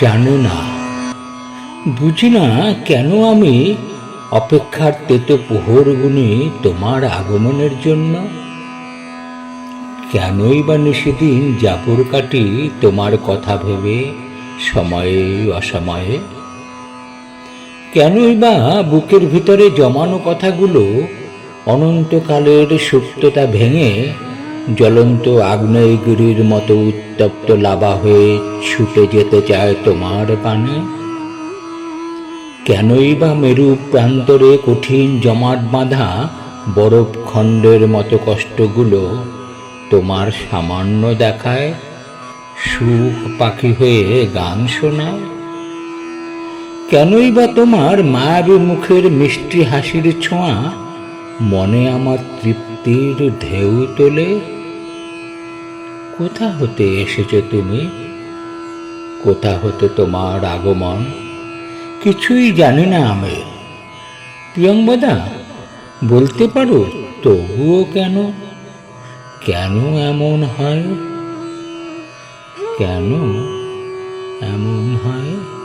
জানো না। বুঝি না কেন আমি অপেক্ষার তেতো পোহর গুনি তোমার আগমনের জন্য? কেনই বা সেদিন জাপুর কাটি তোমার কথা ভেবে সময়ে অসময়ে? কেনই বা বুকের ভিতরে জমানো কথাগুলো অনন্তকালের সুপ্ততা ভেঙে জ্বলন্ত আগ্নেয়গিরির মতো উত্তপ্ত লাভা হয়ে ছুটে যেতে চায় তোমার পানে কেনই বা মেরু প্রান্তরে কঠিন জমাট বাঁধা বরফ খণ্ডের মতো কষ্টগুলো তোমার সামান্য দেখায়? সুখ পাখি হয়ে গান শোনায়? কেনই বা তোমার মায়াবী মুখের মিষ্টি হাসির ছোঁয়া মনে আমার তৃপ্তির ঢেউ তোলে। কোথা হতে এসেছ তুমি? কোথা হতে তোমার আগমন? কিছুই জানি না আমি। প্রিয়ঙ্বদা বলতে পারো, তবুও কেন? কেন এমন হয়? কেন এমন হয়?